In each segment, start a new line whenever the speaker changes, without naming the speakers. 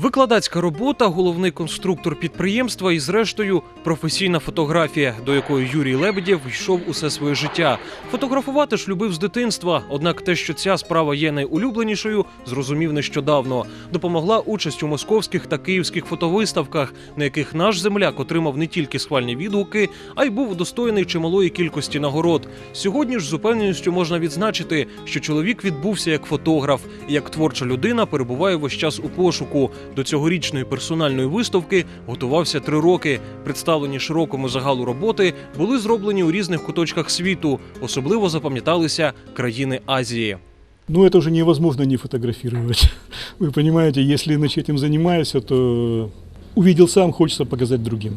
Викладацька робота, головний конструктор підприємства і, зрештою, професійна фотографія, до якої Юрій Лебедєв йшов усе своє життя. Фотографувати ж любив з дитинства. Однак те, що ця справа є найулюбленішою, зрозумів нещодавно. Допомогла участь у московських та київських фотовиставках, на яких наш земляк отримав не тільки схвальні відгуки, а й був удостоєний чималої кількості нагород. Сьогодні ж з упевненістю можна відзначити, що чоловік відбувся як фотограф, і як творча людина перебуває весь час у пошуку. До цьогорічної персональної виставки готувався три роки. Представлені широкому загалу роботи були зроблені у різних куточках світу. Особливо запам'яталися країни Азії.
Ну, это уже невозможно не фотографировать. Вы понимаете, если начать этим занимаюсь, то увидел сам, хочется показать другим.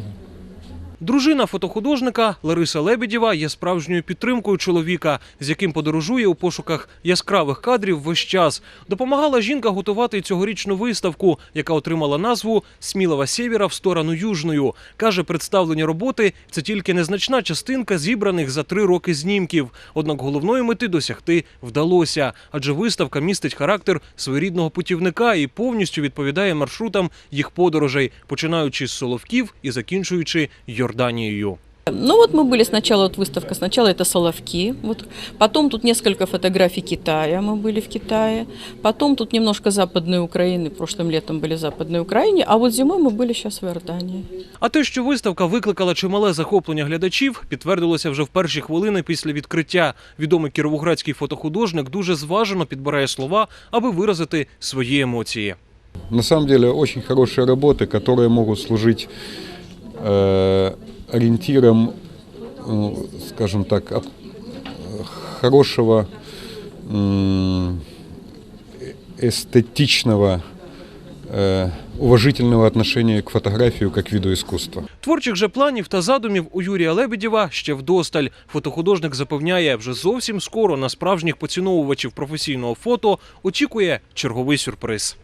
Дружина фотохудожника Лариса Лебедєва є справжньою підтримкою чоловіка, з яким подорожує у пошуках яскравих кадрів весь час. Допомагала жінка готувати цьогорічну виставку, яка отримала назву Смілова Сєвєра в сторону Южною. Каже, представлені роботи це тільки незначна частинка зібраних за три роки знімків. Однак головної мети досягти вдалося, адже виставка містить характер своєрідного путівника і повністю відповідає маршрутам їх подорожей, починаючи з Соловків і закінчуючи Йорданією.
Ну вот мы были сначала, вот выставка, сначала это Соловки, вот, потом тут несколько фотографий Китая, мы были в Китае, потом тут немножко Западной Украины, прошлым летом были в Западной Украине, а вот зимой мы были сейчас в Иордании.
А те, що виставка викликала чимале захоплення глядачів, підтвердилося вже в перші хвилини після відкриття. Відомий кіровоградський фотохудожник дуже зважено підбирає слова, аби виразити свої емоції.
На самом деле очень хорошие работы, которые могут служить э, ориентиром, ну, скажем так, от- э, хорошего, м, э- эстетичного, э, уважительного отношения к фотографии как к виду искусства.
Творчих же планів та задумів у Юрія Лебедєва ще вдосталь. Фотохудожник запевняє, вже зовсім скоро на справжніх поціновувачів професійного фото очікує черговий сюрприз.